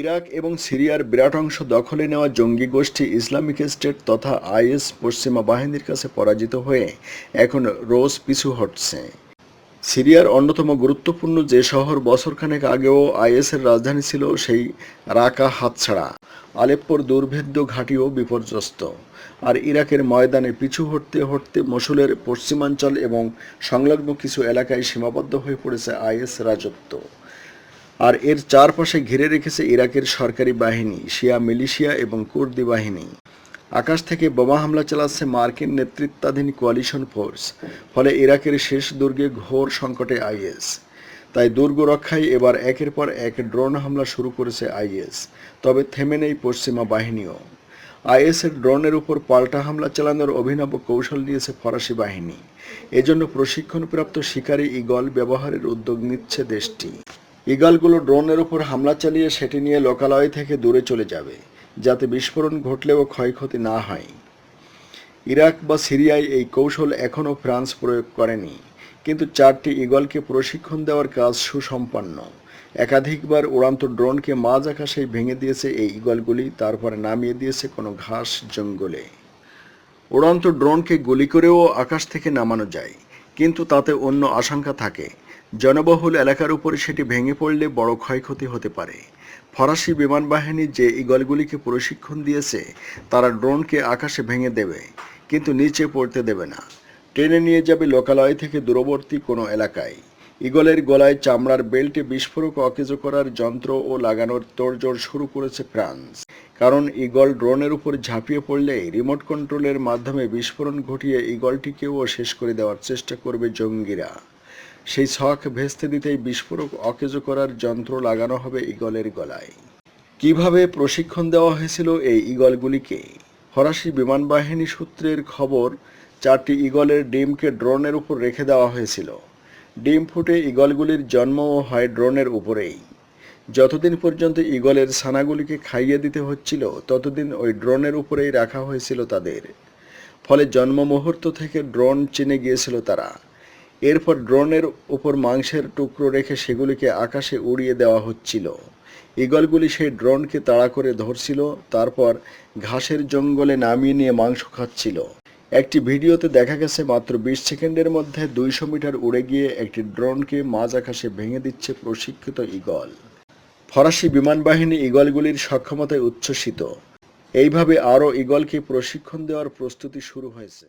Iraq এবং সিরিয়ার বিরাট অংশ দখলে নেওয়া জঙ্গি গোষ্ঠী ইসলামিক স্টেট তথা আইএস পশ্চিমা বাহিনীর কাছে পরাজিত হয়ে এখন রোজ পিছু হটছে। সিরিয়ার অন্যতম গুরুত্বপূর্ণ যে শহর বছরখানেক আগেও আইএসের রাজধানী ছিল সেই রাকা হাতছাড়া, আলেপ্পোর দুর্ভেদ্য ঘাঁটিও বিপর্যস্ত। আর ইরাকের ময়দানে পিছু হটতে হটতে মসুলের পশ্চিমাঞ্চল এবং সংলগ্ন কিছু এলাকায় সীমাবদ্ধ হয়ে পড়েছে আইএস রাজত্ব। আর এর চারপাশে ঘিরে রেখেছে ইরাকের সরকারি বাহিনী, শিয়া মিলিশিয়া এবং কুর্দি বাহিনী। আকাশ থেকে বোমা হামলা চালাচ্ছে মার্কিন নেতৃত্বাধীন কোয়ালিশন ফোর্স, ফলে ইরাকের শেষ দুর্গে ঘোর সংকটে আইএস। তাই দুর্গ রক্ষায় এবার একের পর এক ড্রোন হামলা শুরু করেছে আইএস, তবে থেমে নেই পশ্চিমা বাহিনীও। আইএসের ড্রোনের উপর পাল্টা হামলা চালানোর অভিনব কৌশল নিয়েছে ফরাসি বাহিনী। এজন্য প্রশিক্ষণপ্রাপ্ত শিকারী ইগল ব্যবহারের উদ্যোগ নিচ্ছে দেশটি। ইগলগুলো ড্রোনের উপর হামলা চালিয়ে সেটি নিয়ে লোকালয় থেকে দূরে চলে যাবে, যাতে বিস্ফোরণ ঘটলেও ক্ষয়ক্ষতি না হয়। ইরাক বা সিরিয়ায় এই কৌশল এখনও ফ্রান্স প্রয়োগ করেনি, কিন্তু চারটি ইগলকে প্রশিক্ষণ দেওয়ার কাজ সুসম্পন্ন। একাধিকবার উড়ান্ত ড্রোনকে মাঝ আকাশেই ভেঙে দিয়েছে এই ইগলগুলি, তারপরে নামিয়ে দিয়েছে কোনো ঘাস জঙ্গলে। উড়ান্ত ড্রোনকে গুলি করেও আকাশ থেকে নামানো যায়, কিন্তু তাতে অন্য আশঙ্কা থাকে। জনবহুল এলাকার উপরে সেটি ভেঙে পড়লে বড় ক্ষয়ক্ষতি হতে পারে। ফরাসি বিমান বাহিনী যে ইগলগুলিকে প্রশিক্ষণ দিয়েছে, তারা ড্রোনকে আকাশে ভেঙে দেবে, কিন্তু নিচে পড়তে দেবে না। ট্রেনে নিয়ে যাবে লোকালয় থেকে দূরবর্তী কোনো এলাকায়। ইগলের গলায় চামড়ার বেল্টে বিস্ফোরক অকেজো করার যন্ত্র ও লাগানোর তোড়জোড় শুরু করেছে ফ্রান্স। কারণ ইগল ড্রোনের উপর ঝাঁপিয়ে পড়লে রিমোট কন্ট্রোলের মাধ্যমে বিস্ফোরণ ঘটিয়ে ইগলটিকেও শেষ করে দেওয়ার চেষ্টা করবে জঙ্গিরা। সেই ছক ভেস্তে দিতেই বিস্ফোরক অকেজো করার যন্ত্র লাগানো হবে ইগলের গলায়। কীভাবে প্রশিক্ষণ দেওয়া হয়েছিল এই ইগলগুলিকে ফরাসি বিমান বাহিনী সূত্রের খবর, চারটি ইগলের ডিমকে ড্রোনের উপর রেখে দেওয়া হয়েছিল। ডিম ফুটে ইগলগুলির জন্মও হয় ড্রোনের উপরেই। যতদিন পর্যন্ত ইগলের ছানাগুলিকে খাইয়ে দিতে হচ্ছিল, ততদিন ওই ড্রোনের উপরেই রাখা হয়েছিল তাদের। ফলে জন্ম মুহূর্ত থেকে ড্রোন চিনে গিয়েছিল তারা। এরপর ড্রোনের উপর মাংসের টুকরো রেখে সেগুলিকে আকাশে উড়িয়ে দেওয়া হচ্ছিল। ইগলগুলি সেই ড্রোনকে তাড়া করে ধরছিল, তারপর ঘাসের জঙ্গলে নামিয়ে নিয়ে মাংস খাচ্ছিল। একটি ভিডিওতে দেখা গেছে, মাত্র বিশ সেকেন্ডের মধ্যে দুইশো মিটার উড়ে গিয়ে একটি ড্রোনকে মাঝ আকাশে ভেঙে দিচ্ছে প্রশিক্ষিত ইগল ফরাসি বিমান বাহিনী ইগলগুলির সক্ষমতায় উচ্ছ্বসিত। এইভাবে আরও ইগলকে প্রশিক্ষণ দেওয়ার প্রস্তুতি শুরু হয়েছে।